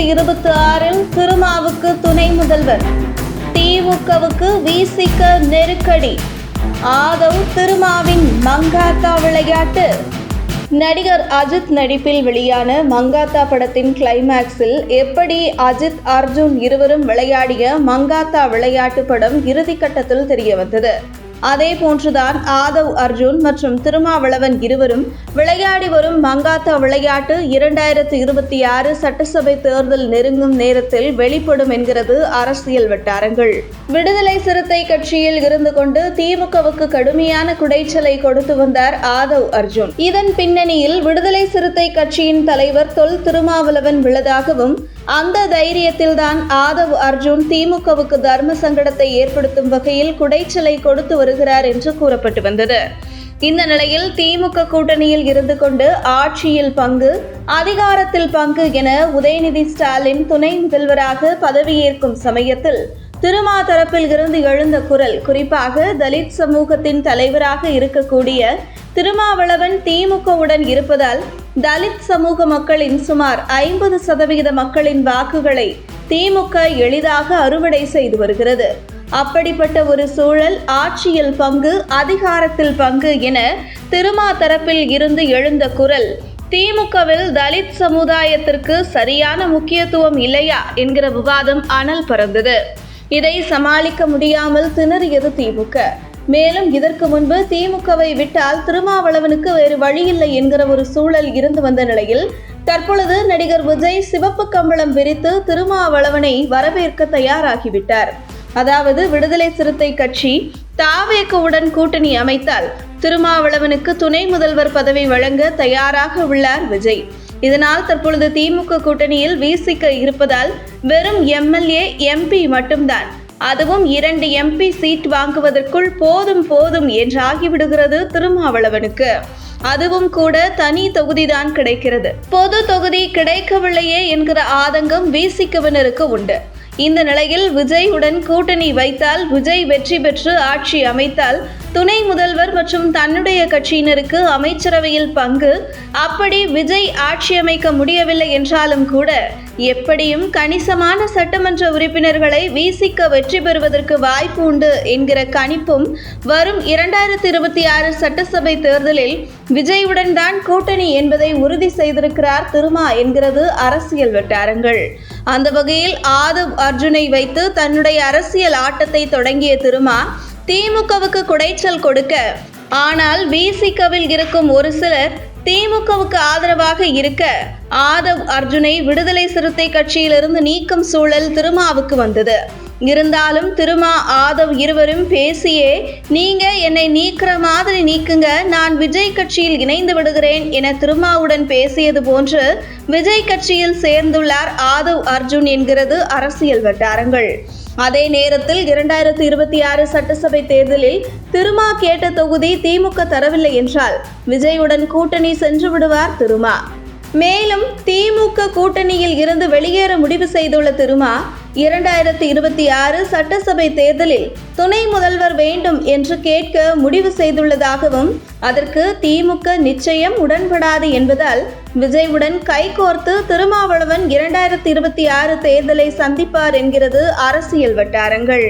இரண்டாயிரத்தி இருபத்தி ஆறில் திருமாவுக்கு துணை முதல்வர். திமுகவுக்கு வீசிக்க நெருக்கடி. ஆதவ் திருமாவின் மங்காத்தா விளையாட்டு. நடிகர் அஜித் நடிப்பில் வெளியான மங்காத்தா படத்தின் கிளைமேக்ஸில் எப்படி அஜித் அர்ஜுன் இருவரும் விளையாடிய மங்காத்தா விளையாட்டு படம் இறுதிக்கட்டத்தில் தெரியவந்தது. அதே போன்றுதான் ஆதவ் அர்ஜுன் மற்றும் திருமாவளவன் இருவரும் விளையாடி வரும் மங்காத்தா விளையாட்டு இரண்டாயிரத்து இருபத்தி ஆறு சட்டசபை தேர்தல் நெருங்கும் நேரத்தில் வெளிப்படும் என்கிறது அரசியல் வட்டாரங்கள். விடுதலை சிறுத்தை கட்சியில் இருந்து கொண்டு திமுகவுக்கு கடுமையான குடைச்சலை கொடுத்து வந்தார் ஆதவ் அர்ஜுன். இதன் பின்னணியில் விடுதலை சிறுத்தை கட்சியின் தலைவர் தொல் திருமாவளவன் உள்ளதாகவும் அந்த தைரியத்தில்தான் ஆதவ் அர்ஜுன் திமுகவுக்கு தர்ம சங்கடத்தை ஏற்படுத்தும் வகையில் குடைச்சலை கொடுத்து வருகிறார் என்று கூறப்பட்டு வந்தது. இந்த நிலையில் திமுக கூட்டணியில் இருந்து கொண்டு ஆட்சியில் பங்கு அதிகாரத்தில் பங்கு என உதயநிதி ஸ்டாலின் துணை முதல்வராக பதவியேற்கும் சமயத்தில் திருமா தரப்பில் இருந்து எழுந்த குரல் குறிப்பாக தலித் சமூகத்தின் தலைவராக இருக்கக்கூடிய திருமாவளவன் திமுகவுடன் இருப்பதால் தலித் சமூக மக்களின் சுமார் ஐம்பது சதவிகித மக்களின் வாக்குகளை திமுக எளிதாக அறுவடை செய்து வருகிறது. அப்படிப்பட்ட ஒரு சூழல் ஆட்சியில் பங்கு அதிகாரத்தில் பங்கு என திருமா தரப்பில் இருந்து எழுந்த குரல். திமுகவில் தலித் சமுதாயத்திற்கு சரியான முக்கியத்துவம் இல்லையா என்கிற விவாதம் அனல் பறந்தது. இதை சமாளிக்க முடியாமல் திணறியது திமுக. மேலும் இதற்கு முன்பு திமுகவை விட்டால் திருமாவளவனுக்கு வேறு வழியில்லை என்கிற ஒரு சூழல் இருந்து வந்த நிலையில் தற்பொழுது நடிகர் விஜய் சிவப்பு கம்பளம் விரித்து திருமாவளவனை வரவேற்க தயாராகிவிட்டார். அதாவது விடுதலை சிறுத்தை கட்சி தாவேக்குவுடன் கூட்டணி அமைத்தால் திருமாவளவனுக்கு துணை முதல்வர் பதவி வழங்க தயாராக உள்ளார் விஜய். இதனால் தற்பொழுது திமுக கூட்டணியில் வீசிக்க இருப்பதால் வெறும் எம்எல்ஏ எம்பி மட்டும்தான். அதுவும் இரண்டு எம்பி சீட் வாங்குவதற்குள் போதும் போதும் என்றாகிவிடுகிறது திருமாவளவனுக்கு. அதுவும் கூட தனி தொகுதிதான் கிடைக்கிறது. பொது தொகுதி கிடைக்கவில்லையே என்கிற ஆதங்கம் விசிகவினருக்கு உண்டு. இந்த நிலையில் விஜயுடன் கூட்டணி வைத்தால் விஜய் வெற்றி பெற்று ஆட்சி அமைத்தால் துணை முதல்வர் மற்றும் தன்னுடைய கட்சியினருக்கு அமைச்சரவையில் பங்கு அப்படி விஜய் ஆட்சி அமைக்க முடியவில்லை என்றாலும் கூட எப்படியும் கணிசமான சட்டமன்ற உறுப்பினர்களை வீசிக்க வெற்றி பெறுவதற்கு வாய்ப்பு உண்டு என்கிற கணிப்பும் வரும் இரண்டாயிரத்தி இருபத்தி ஆறு சட்டசபை தேர்தலில் விஜயுடன் தான் கூட்டணி என்பதை உறுதி செய்திருக்கிறார் திருமா என்கிறது அரசியல் வட்டாரங்கள். அந்த வகையில் ஆதவ் அர்ஜுனை வைத்து தன்னுடைய அரசியல் ஆட்டத்தை தொடங்கிய திருமா திமுகவுக்கு குடைச்சல் கொடுக்க ஆனால் விசிகவில் இருக்கும் ஒரு சிலர் திமுகவுக்கு ஆதரவாக இருக்க ஆதவ் அர்ஜுனை விடுதலை சிறுத்தை கட்சியிலிருந்து நீக்கும் சூழல் திருமாவுக்கு வந்தது. இருந்தாலும் திருமா ஆதவ் இருவரும் பேசியே நீங்க என்னை நீக்கிற மாதிரி நீக்குங்க நான் விஜய் கட்சியில் இணைந்து விடுகிறேன் என திருமாவுடன் பேசியது போன்று விஜய் கட்சியில் சேர்ந்துள்ளார் ஆதவ் அர்ஜுன் என்கிறது அரசியல் வட்டாரங்கள். அதே நேரத்தில் இரண்டாயிரத்தி இருபத்தி ஆறு சட்டசபை தேர்தலில் திருமா கேட்ட தொகுதி திமுக தரவில்லை என்றால் விஜயுடன் கூட்டணி சென்று விடுவார் திருமா. மேலும் திமுக கூட்டணியில் இருந்து வெளியேற முடிவு செய்துள்ள திருமா இரண்டாயிரத்தி இருபத்தி ஆறு சட்டசபை தேர்தலில் துணை முதல்வர் வேண்டும் என்று கேட்க முடிவு செய்துள்ளதாகவும் அதற்கு திமுக நிச்சயம் உடன்படாது என்பதால் விஜயுடன் கைகோர்த்து திருமாவளவன் இரண்டாயிரத்தி இருபத்தி ஆறு தேர்தலை சந்திப்பார் என்கிறது அரசியல் வட்டாரங்கள்.